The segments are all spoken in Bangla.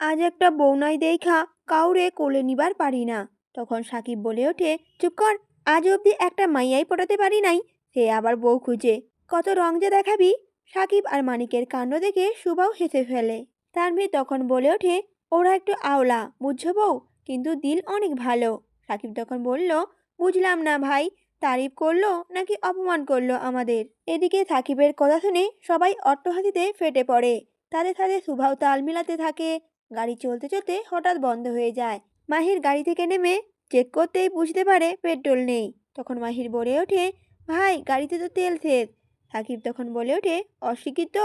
আজ একটা বৌনাই দেখা কাউরে কোলে নিবার পারি না। তখন সাকিব বলে ওঠে, চুপ কর, আজ অবধি একটা মাইয়াই পটাতে পারি নাই, সে আবার বউ খুঁজে, কত রং যে দেখাবি? সাকিব আর মানিকের কাণ্ড দেখে সুবাও হেসে ফেলে। তানভীর তখন বলে ওঠে, ওরা একটু আওলা, বুঝছ বউ? কিন্তু দিল অনেক ভালো। সাকিব তখন বলল, বুঝলাম না ভাই, তারিফ করল নাকি অপমান করল আমাদের? এদিকে সাকিবের কথা শুনে সবাই অট্টহাসিতে ফেটে পড়ে। তাদের সাথে সুভাও তাল মিলাতে থাকে গাড়ি চলতে চলতে হঠাৎ বন্ধ হয়ে যায়। মাহির গাড়ি থেকে নেমে চেক করতেই বুঝতে পারে পেট্রোল নেই। তখন মাহির বলে ওঠে, ভাই, গাড়িতে তো তেল শেষ সাকিব তখন বলে ওঠে, অশিক্ষিত,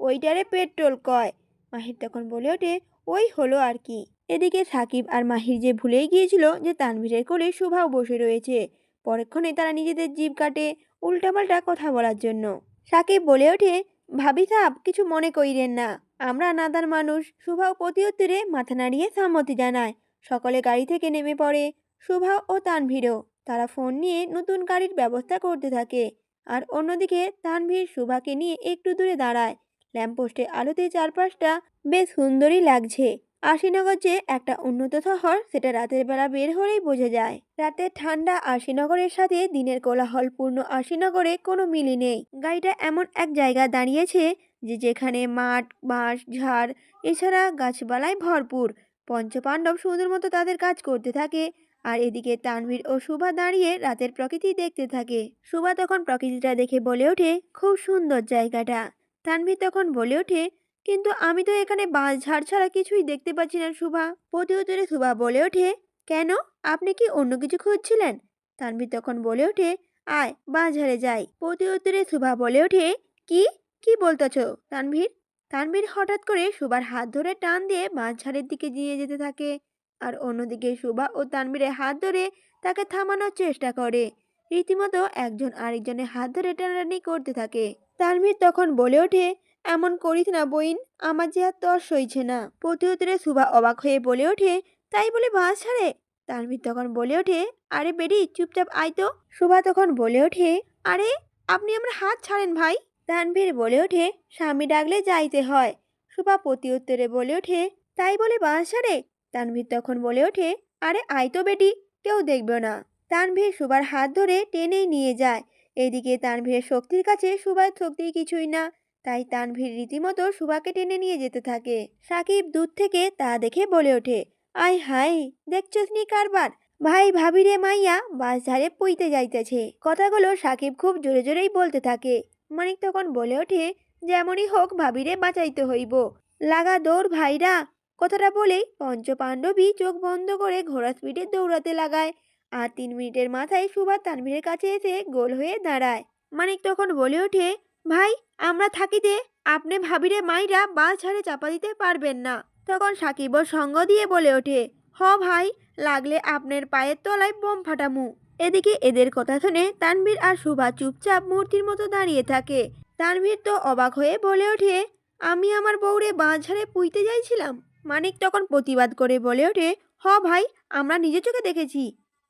ওইটারে পেট্রোল কয়। মাহির তখন বলে ওঠে, ওই হলো আর কি। এদিকে সাকিব আর মাহির যে ভুলেই গিয়েছিল যে তানভীরের কোলে শুভাও বসে রয়েছে। পরক্ষণে তারা নিজেদের জিভ কাটে উল্টাপাল্টা কথা বলার জন্য। সাকিব বলে ওঠে, ভাবি সাহ কিছু মনে কইরেন না। আমরা নাদার মানুষ। শুভাও প্রতি উত্তরে মাথা নাড়িয়ে সম্মতি জানায়। সকলে গাড়ি থেকে নেমে পড়ে। শুভা ও তানভীরও। তারা ফোন নিয়ে নতুন গাড়ির ব্যবস্থা করতে থাকে। আর অন্যদিকে তানভীর শুভাকে নিয়ে একটু দূরে দাঁড়ায়। ল্যাম্পপোস্টে আলোতে চারপাশটা বেশ সুন্দরই লাগছে। আশিনগর যে একটা উন্নত শহর, সেটা রাতের বেলা বের হলেই বোঝা যায়। রাতের ঠান্ডা আশিনগরের সাথে দিনের কোলাহলপূর্ণ আশিনগরে কোনো মিলই নেই। গাড়িটা এমন এক জায়গায় দাঁড়িয়েছে যে যেখানে মাঠ, বাঁশ, ঝাড়, এছাড়া গাছপালায় ভরপুর। পঞ্চপাণ্ডব সুন্দর মতো তাদের কাজ করতে থাকে। আর এদিকে তানভীর ও সুভা দাঁড়িয়ে রাতের প্রকৃতি দেখতে থাকে। সুভা তখন প্রকৃতিটা দেখে বলে ওঠে, খুব সুন্দর জায়গাটা। তানভীর তখন বলে ওঠে, কিন্তু আমি তো এখানে বাঁশ, ঝাড় ছাড়া কিছুই দেখতে পাচ্ছি না সুভা। প্রতি উত্তরে সুভা বলে ওঠে, কেন? আপনি কি অন্য কিছু খুঁজছিলেন? তানভীর তখন বলে ওঠে, আয় ঝাড়ে যাই। প্রতি উত্তরে সুভা বলে ওঠে, কি? কি বলতেছ? তানভীর? তানভীর হঠাৎ করে সুবার হাত ধরে টান দিয়ে বাঁশ ঝাড়ের দিকে নিয়ে যেতে থাকে। আর অন্যদিকে সুবা ও তানভীরের হাত ধরে তাকে থামানোর চেষ্টা করে। রীতিমতো একজন আরেকজনের হাত ধরে টানাটানি করতে থাকে। তানভীর তখন বলে ওঠে, এমন করিস না বইন, আমার যে আর তর সইছে না। প্রতি উত্তরে সুভা অবাক হয়ে বলে ওঠে, তাই বলে বাঁশ ছাড়ে? তানভীর তখন বলে ওঠে, আরে বেরি চুপচাপ আয় তো। সুভা তখন বলে ওঠে, আরে, আপনি আমার হাত ছাড়েন ভাই। তানভীর বলে ওঠে, স্বামী ডাকলে যাইতে হয়। সুভা প্রতি উত্তরে বলে ওঠে, তাই বলে বাঁশ ছাড়ে তানভীর তখন বলে ওঠে, আরে আয় তো বেটি, কেউ দেখবে না। তানভীর সুবার হাত ধরে টেনেই নিয়ে যায়। এদিকে তানভীরের শক্তির কাছে সুবার শক্তি কিছুই না, তাই তানভীর রীতিমতো সুবাকে টেনে নিয়ে যেতে থাকে। সাকিব দূর থেকে তা দেখে বলে ওঠে, আয় হাই দেখছস নি কারবার? ভাই ভাবি রে মাইয়া বাস ধারে পুইতে যাইতেছে। কথাগুলো সাকিব খুব জোরে জোরেই বলতে থাকে। মানিক তখন বলে ওঠে, যেমনই হোক ভাবিরে বাঁচাইতে হইব। লাগা দৌড় ভাইরা, কথাটা বলেই পঞ্চপাণ্ডবী চোখ বন্ধ করে ঘোড়া স্পিডে দৌড়াতে লাগায় আর তিন মিনিটের মাথায় সুভাষ তানভীরের কাছে এসে গোল হয়ে দাঁড়ায়। মানিক তখন বলে ওঠে, ভাই, আমরা থাকিতে আপনি ভাবিরে মাইরা বাস ছাড়ে চাপা দিতে পারবেন না। তখন সাকিবর সঙ্গ দিয়ে বলে ওঠে, হ ভাই, লাগলে আপনার পায়ের তলায় বোম ফাটামু। এদিকে এদের কথা শুনে তানভীর আর সুভা চুপচাপ মূর্তির মতো দাঁড়িয়ে থাকে। তানভীর তো অবাক হয়ে বলে ওঠে, আমি আমার বউরে বাঁশ ঝাড়ে পুইতে যাইছিলাম। মানিক তখন প্রতিবাদ করে বলে ওঠে, হ ভাই, আমরা নিজে চোখে দেখেছি।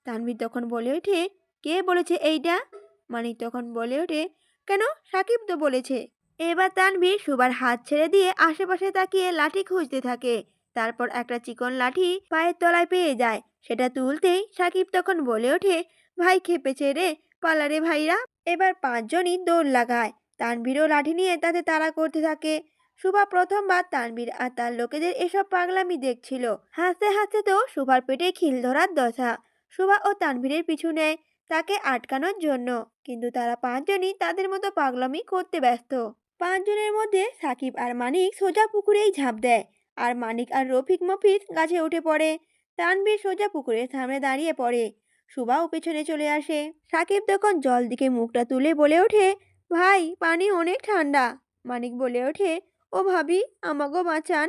তানভীর তখন বলে ওঠে, কে বলেছে এইটা? মানিক তখন বলে ওঠে, কেন? সাকিব তো বলেছে। এবার তানভীর সুবার হাত ছেড়ে দিয়ে আশেপাশে তাকিয়ে লাঠি খুঁজতে থাকে। তারপর একটা চিকন লাঠি পায়ের তলায় পেয়ে যায়। সেটা তুলতেই সাকিব তখন বলে ওঠে, ভাই খেপেছে রে পালারে ভাইরা। এবার পাঁচজনই দৌড় লাগায়। তানভীরও লাঠি নিয়ে তাতে তাড়া করতে থাকে। সুভা প্রথমবার তানভীর আর তার লোকেদের এসব পাগলামি দেখছিল। হাসতে হাসতে তো সুভার পেটে খিল ধরার দশা। সুভা ও তানভীরের পিছু নেয় তাকে আটকানোর জন্য। কিন্তু তারা পাঁচজনই তাদের মতো পাগলামি করতে ব্যস্ত। পাঁচজনের মধ্যে সাকিব আর মানিক সোজা পুকুরেই ঝাঁপ দেয়। আর মানিক আর রফিক মফিজ গাছে উঠে পড়ে। তানভীর সোজা পুকুরের সামনে দাঁড়িয়ে পড়ে। সুবাও পেছনে চলে আসে। সাকিব তখন জল দিকে মুখটা তুলে বলে ওঠে, ভাই, পানি অনেক ঠান্ডা। মানিক বলে ওঠে, ও ভাবি, আমাগো বাঁচান।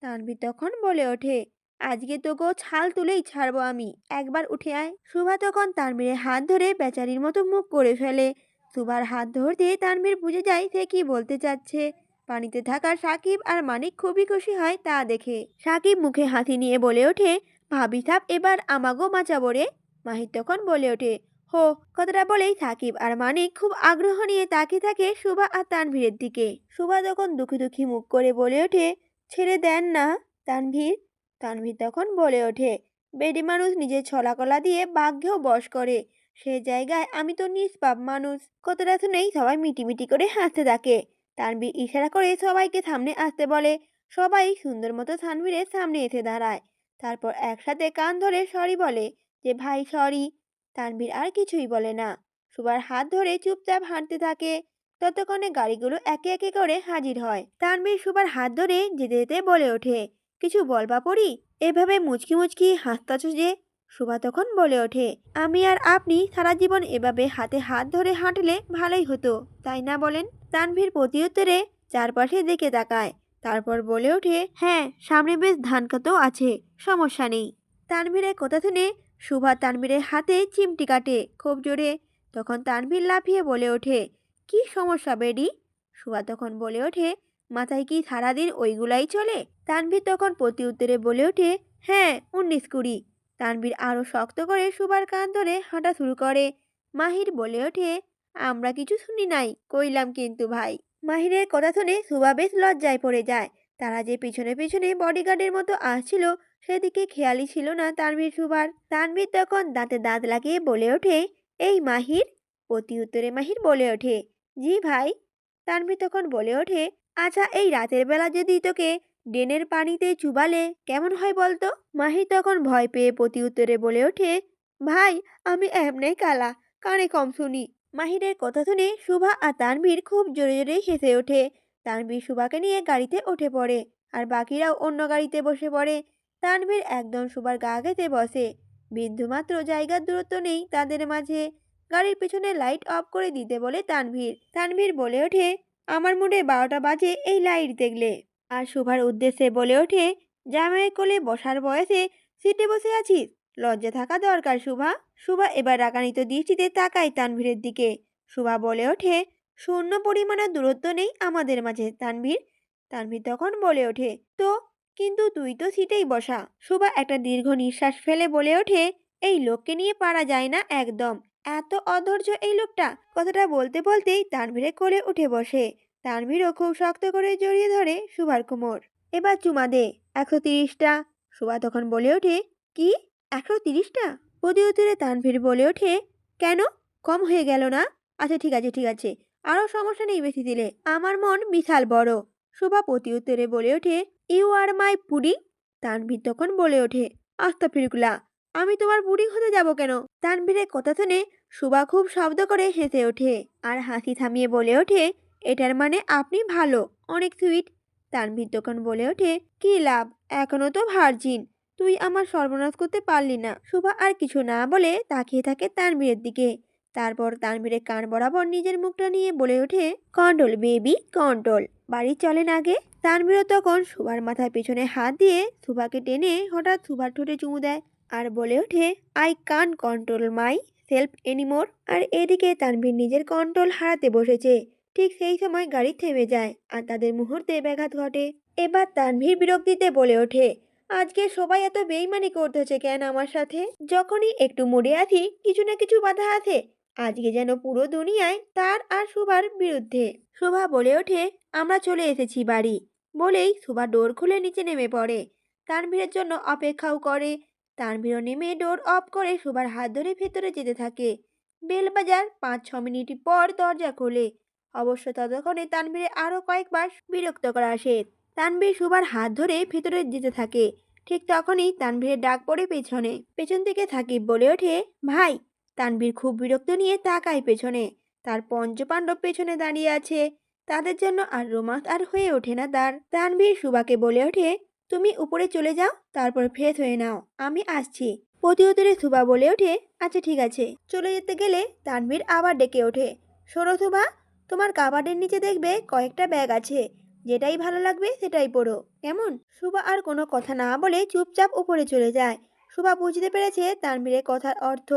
তানভীর তখন বলে ওঠে, আজকে তোকেও ছাল তুলেই ছাড়বো আমি। একবার উঠে আয়। সুভা তখন তানভীরের হাত ধরে বেচারির মতো মুখ করে ফেলে। সুভার হাত ধরতে তানবীর বুঝে যায় সে কি বলতে চাচ্ছে। পানিতে থাকা সাকিব আর মানিক খুবই খুশি হয় তা দেখে। সাকিব মুখে হাসি নিয়ে বলে ওঠে, ভাবি সাপ এবার আমাগো বাঁচাবো রে। মাহির তখন বলে ওঠে, হো, কথাটা বলেই সাকিব আর মানিক খুব আগ্রহ নিয়ে তাকিয়ে থাকে সুভা আর তানভীরের দিকে। সুভা তখন দুঃখী দুঃখী মুখ করে বলে ওঠে, ছেড়ে দেন না, তানভীর। তানভীর তখন বলে ওঠে, বেডি মানুষ নিজের ছলাকলা দিয়ে ভাগ্যেও বশ করে। সে জায়গায় আমি তো নিষ্পাপ মানুষ। কতটা শুনেই সবাই মিটিমিটি করে হাসতে থাকে। তানভীর ইশারা করে সবাইকে সামনে আসতে বলে। সবাই সুন্দর মতো তানভীরের সামনে এসে দাঁড়ায়। তারপর একসাথে কান ধরে সরি বলে যে, ভাই, সরি। তানবীর আর কিছুই বলে না। সুবার হাত ধরে চুপচাপ হাঁটতে থাকে। ততক্ষণে গাড়িগুলো একে একে করে হাজির হয়। তানভীর সুবার হাত ধরে যেতে যেতে বলে ওঠে, কিছু বলবা পড়ি? এভাবে মুচকি মুচকি হাসতাছ যে? সুভা তখন বলে ওঠে, আমি আর আপনি সারা জীবন এভাবে হাতে হাত ধরে হাঁটলে ভালোই হতো, তাই না বলেন? তানভীর প্রতি উত্তরে চারপাশে দেখে তাকায়, তারপর বলে ওঠে হ্যাঁ সামনে বেশ ধান কাতও আছে, সমস্যা নেই। তানভীরের কথা শুনে সুভা তানভীরের হাতে চিমটি কাটে খুব জোরে, তখন তানভীর লাফিয়ে বলে ওঠে, কি সমস্যা বেডি? সুভা তখন বলে ওঠে, মাথায় কি সারাদিন ওইগুলাই চলে? তানভীর তখন প্রতি উত্তরে বলে ওঠে হ্যাঁ উনিশ কুড়ি। তানভীর আরও শক্ত করে সুবার কান ধরে হাঁটা শুরু করে। মাহির বলে ওঠে, আমরা কিছু শুনি নাই, কইলাম কিন্তু ভাই। মাহিরের কথা শুনে সুবা বেশ লজ্জায় পড়ে যায়। তারা যে পিছনে পিছনে বডিগার্ডের মতো আসছিল, সেদিকে খেয়ালই ছিল না তানভীর সুবার তানভীর তখন দাঁতে দাঁত লাগিয়ে বলে ওঠে, এই মাহির? প্রতি উত্তরে মাহির বলে ওঠে, জি ভাই। তানভীর তখন বলে ওঠে আচ্ছা এই রাতের বেলা যদি তোকে ড্রেনের পানিতে চুবালে কেমন হয় বলতো? মাহির তখন ভয় পেয়ে প্রতি উত্তরে বলে ওঠে, ভাই, আমি এমনি কালা, কানে কম শুনি। মাহিরের কথা শুনে শুভা আর তানভীর খুব জোরে জোরে হেসে ওঠে। তানভীর শুভাকে নিয়ে গাড়িতে উঠে পড়ে আর বাকিরাও অন্য গাড়িতে বসে পড়ে। তানভীর একদম শুভার গা ঘেঁষে বসে। বিন্দুমাত্র জায়গার দূরত্ব নেই তাদের মাঝে। গাড়ির পিছনে লাইট অফ করে দিতে বলে তানভীর। তানভীর বলে ওঠে, আমার মুডে বারোটা বাজে, এই লাইট দেখলে। আর শুভার উদ্দেশ্যে বলে ওঠে, জামাই কোলে বসার বয়সে সিটে বসে আছিস। লজ্জা থাকা দরকার, শুভা। শুভা এবার রাগানিত দৃষ্টিতে তাকায় তানভীরের দিকে। শুভা বলে ওঠে, শূন্য পরিমাণের দূরত্ব নেই আমাদের মাঝে, তানভীর। তানভীর তখন বলে ওঠে, তো, কিন্তু তুই তো সিটেই বসা। শুভা একটা দীর্ঘ নিঃশ্বাস ফেলে বলে ওঠে, এই লোককে নিয়ে পারা যায় না একদম। এত অধৈর্য এই লোকটা? কথাটা বলতে, বলতেই তানভীরে কোলে উঠে বসে। তানভীরও খুব শক্ত করে জড়িয়ে ধরে সুভার কোমর। এবার চুমা দে, একশো তিরিশটা। সুভা তখন বলে ওঠে, কি? একশো তিরিশটা? প্রতি উত্তরে তানভীর বলে ওঠে, কেন? কম হয়ে গেল না? আচ্ছা ঠিক আছে ঠিক আছে। আরও সমস্যা নেই বেশি দিলে। আমার মন বিশাল বড়। শোভা প্রতি উত্তরে বলে ওঠে, you are my pudding? Tanvir তখন বলে ওঠে আস্তা ফিরকুলা আমি তোমার পুডিং হতে যাব কেন? তানভীরের কথা শুনে শোভা খুব শব্দ করে হেসে ওঠে আর হাসি থামিয়ে বলে ওঠে এটার মানে আপনি ভালো, অনেক সুইট তানভীর তখন বলে ওঠে, কি লাভ? এখনও তো ভার্জিন তুই আমার সর্বনাশ করতে পারলি না। শোভা আর কিছু না বলে তাকিয়ে থাকে তানভীরের দিকে। তারপর তানভীরের কান বরাবর নিজের মুখটা নিয়ে বলে ওঠে কন্ট্রোল বেবি কন্ট্রোল বাড়ি চলেন আগে। তানভীরও তখন সুভার মাথার পেছনে হাত দিয়ে সুভাকে টেনে হঠাৎ সুভার ঠোঁটে চুমু দেয় আর বলে ওঠে I can control myself anymore আর এদিকে তানভীর নিজের কন্ট্রোল হারাতে বসেছে। ঠিক সেই সময় গাড়ি থেমে যায় আর তাদের মুহূর্তে ব্যাঘাত ঘটে। এবার তানভীর বিরক্তিতে বলে ওঠে, আজকে সবাই এত বেইমানি করতেছে কেন আমার সাথে? যখনই একটু মুড়ে আছি কিছু না কিছু বাধা আছে। আজকে যেন পুরো দুনিয়ায় তার আর সুভার বিরুদ্ধে। শোভা বলে ওঠে, আমরা চলে এসেছি বাড়ি। বলেই শোভা ডোর খুলে নিচে নেমে পড়ে। তানভীরের জন্য অপেক্ষাও করে। তানভীরও নেমে ডোর অফ করে শোভার হাত ধরে ভেতরে যেতে থাকে। বেল বাজার পাঁচ ছ মিনিট পর দরজা খোলে। অবশ্য ততক্ষণে তানভীরে আরও কয়েকবার বিরক্ত করা আসে। তানভীর সুবার হাত ধরে ভেতরে যেতে থাকে। ঠিক তখনই তানভীরের ডাক পড়ে পেছনে। পেছন থেকে থাকি বলে ওঠে, ভাই! তানভীর খুব বিরক্ত নিয়ে তাকায় পেছনে। তার পঞ্চপাণ্ডব পেছনে দাঁড়িয়ে আছে। তাদের জন্য আর রোমান্স আর হয়ে ওঠে না তার। তানভীর সুবাকে বলে ওঠে, তুমি উপরে চলে যাও, তারপর ফ্রেশ হয়ে নাও। আমি আসছি। প্রতি উত্তরে সুবা বলে ওঠে আচ্ছা ঠিক আছে। চলে যেতে গেলে তানভীর আবার ডেকে ওঠে সুবা তোমার কাবার্ডের নিচে দেখবে কয়েকটা ব্যাগ আছে। যেটাই ভালো লাগবে সেটাই পড়ো। কেমন? সুবা আর কোনো কথা না বলে চুপচাপ উপরে চলে যায়। সুবা বুঝতে পেরেছে তানভীরের কথার অর্থ।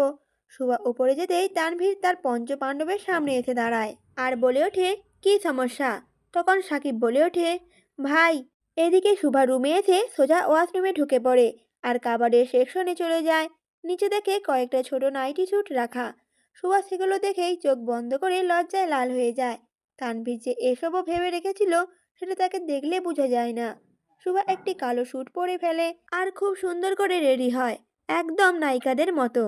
সুবা উপরে যেতেই তানভীর তার পঞ্চ পাণ্ডবের সামনে এসে দাঁড়ায় আর বলে ওঠে, কি সমস্যা? তখন সাকিব বলে ওঠে, ভাই, এদিকে সুভা রুমে এসে সোজা ওয়াশরুমে ঢুকে পড়ে আর কাবাডের সেকশনে চলে যায়। নিচে দেখে কয়েকটা ছোট নাইটি স্যুট রাখা। সুভা সেগুলো দেখেই চোখ বন্ধ করে লজ্জায় লাল হয়ে যায়। তানভীর যে এসবও ভেবে রেখেছিল, সেটা তাকে দেখলে বোঝা যায় না। সুভা একটি কালো স্যুট পরে ফেলে আর খুব সুন্দর করে রেডি হয়, একদম নায়িকাদের মতো।